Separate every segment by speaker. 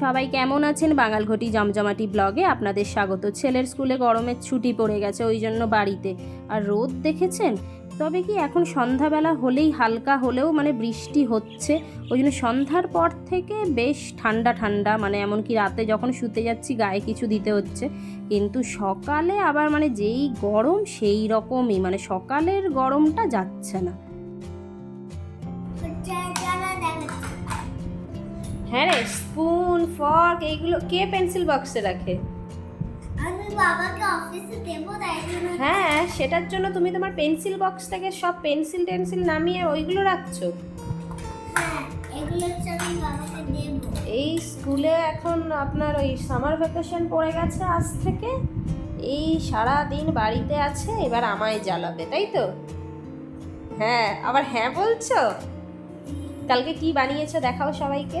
Speaker 1: সবাই কেমন আছেন? বাঙালঘটি জমজমাটি ব্লগে আপনাদের স্বাগত। ছেলের স্কুলে গরমের ছুটি পড়ে গেছে, ওই জন্য বাড়িতে। আর রোদ দেখেছেন? তবে কি এখন সন্ধ্যাবেলা হলেই হালকা হলেও মানে বৃষ্টি হচ্ছে। ওই জন্য সন্ধ্যার পর থেকে বেশ ঠান্ডা ঠান্ডা মানে এমনকি রাতে যখন শুতে যাচ্ছি গায়ে কিছু দিতে হচ্ছে। কিন্তু সকালে আবার মানে যেই গরম সেই রকমই মানে সকালের গরমটা যাচ্ছে না। হ্যাঁ রে স্পুন ফর্ক এইগুলো কে পেন্সিল বক্সে রাখে?
Speaker 2: আমি বাবাকে অফিসে দেবো তাই জন্য
Speaker 1: হ্যাঁ সেটার জন্য তুমি তোমার পেন্সিল বক্স থেকে সব পেন্সিল টেন্সিল নামিয়ে ওইগুলো রাখছো?
Speaker 2: হ্যাঁ এগুলো হচ্ছে আমি বাবাকে দেবো।
Speaker 1: এই স্কুলে এখন আপনার ওই সামার ভ্যাকেশন পড়ে গেছে আজ থেকে। এই সারা দিন বাড়িতে আছে এবার আমায় জ্বালাবে তাই তো? হ্যাঁ আবার হ্যাঁ বলছো? কালকে কি বানিয়েছো দেখাও সবাইকে।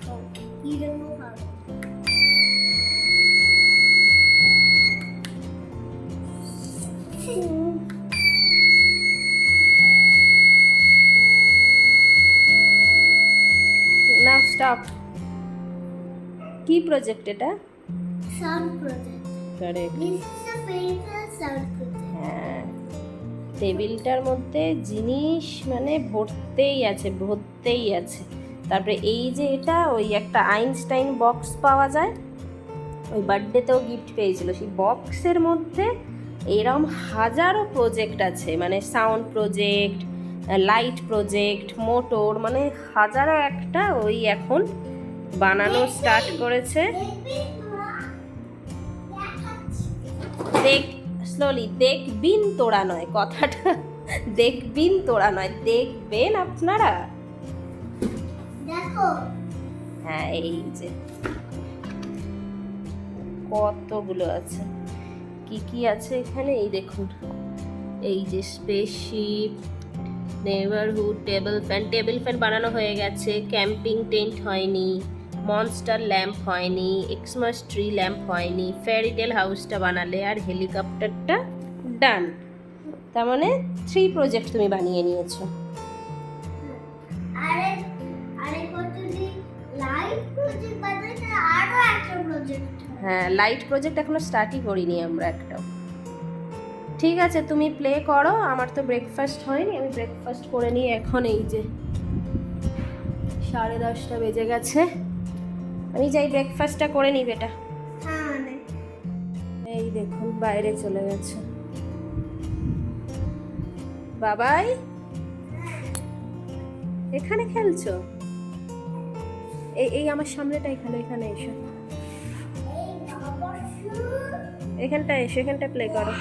Speaker 2: don't know how
Speaker 1: না স্টপ কি প্রজেক্ট এটা
Speaker 2: sound project
Speaker 1: কারেক্ট হ্যাঁ টেবিলটার মধ্যে জিনিস মানে ভরতেই আছে ভরতেই আছে তারপরে এই যে এটা, ওই একটা আইনস্টাইন বক্স পাওয়া যায়। ওই বার্থডেতেও গিফট পেয়েছিল। সেই বক্সের মধ্যে এরম হাজারো প্রজেক্ট আছে। মানে sound project light project motor মানে হাজারো একটা ওই এখন বানানো স্টার্ট করেছে। দেখ স্লোলি দেখবিন তোড়া নয়, কথাটা। দেখবিন তোড়া নয়, দেখবেন আপনারা। হ্যাঁ এই যে। কতগুলো আছে? কি কি আছে এখানে? এই দেখুন। এই যে স্পেসশিপ নেভারহুড টেবিল ফ্যান টেবিল ফ্যান বানানো হয়ে গেছে। ক্যাম্পিং টেন্ট হয়নি। মনস্টার ল্যাম্প হয়নি। এক্সমাস ট্রি ল্যাম্প হয়নি। ফ্যারিটেল হাউসটা বানালে আর হেলিকপ্টারটা ডান তার মানে থ্রি প্রজেক্ট তুমি বানিয়ে নিয়েছো। হ্যাঁ লাইট প্রজেক্ট এখনও স্টার্টই করিনি আমরা একটাও। ঠিক আছে তুমি প্লে করো আমার তো ব্রেকফাস্ট হয়নি আমি ব্রেকফাস্ট করে নিই এখন এই যে সাড়ে দশটা বেজে গেছে। আমি যাই ব্রেকফাস্টটা করে নিই বেটা।
Speaker 2: হ্যাঁ
Speaker 1: এই দেখুন বাইরে চলে গেছে। বাবাই এখানে খেলছো? এই এই আমার সামনেটা এখানে এখানে এসো। এখানটা এসো এখানটায় প্লে করো।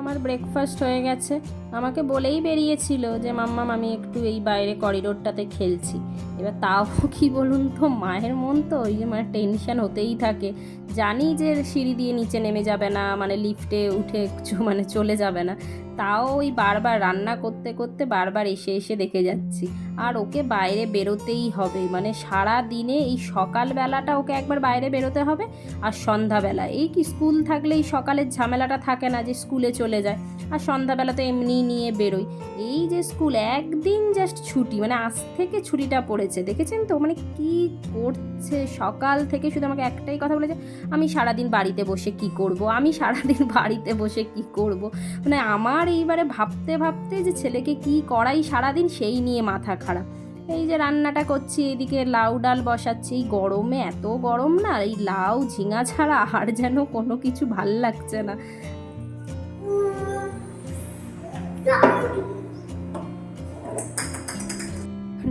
Speaker 1: আমার ব্রেকফাস্ট হয়ে গেছে। আমাকে বলেই বেরিয়েছিল যে মাম্মাম আমি একটু এই বাইরে করিডোরটাতে খেলছি। এবার তাও কি বলুন তো, মায়ের মন তো ওই যে মানে টেনশন হতেই থাকে। জানি যে সিঁড়ি দিয়ে নিচে নেমে যাবে না মানে লিফটে উঠে চ- মানে চলে যাবে না। তাও ওই বারবার রান্না করতে করতে বারবার এসে এসে দেখে যাচ্ছি। আর ওকে বাইরে বেরোতেই হবে। মানে সারা দিনে এই সকালবেলাটা ওকে একবার বাইরে বেরোতে হবে আর সন্ধ্যাবেলা। এই কি স্কুল থাকলে এই সকালের ঝামেলাটা থাকে না যে স্কুলে চলে যায়। আর সন্ধ্যাবেলা তো এমনি নিয়ে বেরোই। এই যে স্কুল, একদিন জাস্ট ছুটি মানে আজ থেকে ছুটিটা পড়েছে, দেখেছেন তো? মানে কি করছে? সকাল থেকে শুধু আমাকে একটাই কথা বলেছে, আমি সারাদিন বাড়িতে বসে কি করব? আমি সারাদিন বাড়িতে বসে কি করব? মানে আমার এইবারে ভাবতে ভাবতে যে ছেলেকে কি করাই সারাদিন, সেই নিয়ে মাথা খারাপ। এই যে রান্নাটা করছি, এদিকে লাউ ডাল বসাচ্ছি। এই গরমে এত গরম না, এই লাউ ঝিঙা ছাড়া আর যেন কোনো কিছু ভালো লাগছে না।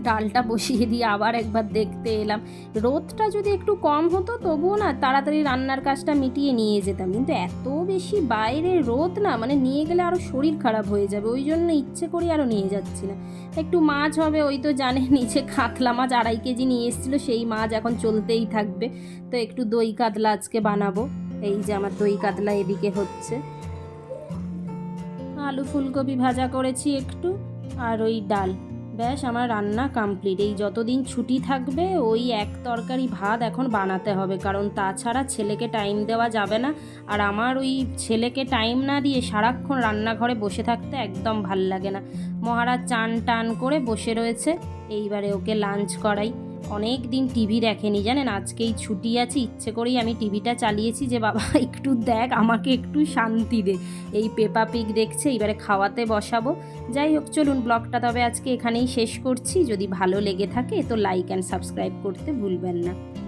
Speaker 1: ডালটা বসিয়ে দিয়ে আবার একবার দেখতে এলাম। রোদটা যদি একটু কম হতো, তবুও না তাড়াতাড়ি রান্নার কাজটা মিটিয়ে নিয়ে যেতাম। কিন্তু এত বেশি বাইরে রোদ না মানে নিয়ে গেলে আরও শরীর খারাপ হয়ে যাবে, ওই জন্য ইচ্ছে করে আরও নিয়ে যাচ্ছি না। একটু মাছ হবে, ওই তো জানে, নিচে কাতলা মাছ আড়াই কেজি নিয়ে এসেছিল, সেই মাছ এখন চলতেই থাকবে। তো একটু দই কাতলা আজকে বানাবো। এই যে আমার দই কাতলা এদিকে হচ্ছে। আলু ফুলকপি ভাজা করেছি একটু আর ওই ডাল। ব্যাস, আমার রান্না কমপ্লিট এই যতদিন ছুটি থাকবে, ওই এক তরকারি ভাত এখন বানাতে হবে, কারণ তাছাড়া ছেলেকে টাইম দেওয়া যাবে না। আর আমার ওই ছেলেকে টাইম না দিয়ে সারাক্ষণ রান্নাঘরে বসে থাকতে একদম ভালো লাগে না। মহারাজ চান টান করে বসে রয়েছে। এইবারে ওকে লাঞ্চ করাই। অনেক দিন টিভি দেখেনি, জানেন? আজকেই ছুটি আছে, ইচ্ছে করেই আমি টিভিটা চালিয়েছি যে, বাবা, একটু দেখ, আমাকে একটু শান্তি দে। এই পেপা পিক দেখছে, এবারে খাওয়াতে বসাবো। যাই হোক, চলুন ব্লগটা তবে আজকে এখানেই শেষ করছি। যদি ভালো লেগে থাকে, তো লাইক অ্যান্ড সাবস্ক্রাইব করতে ভুলবেন না।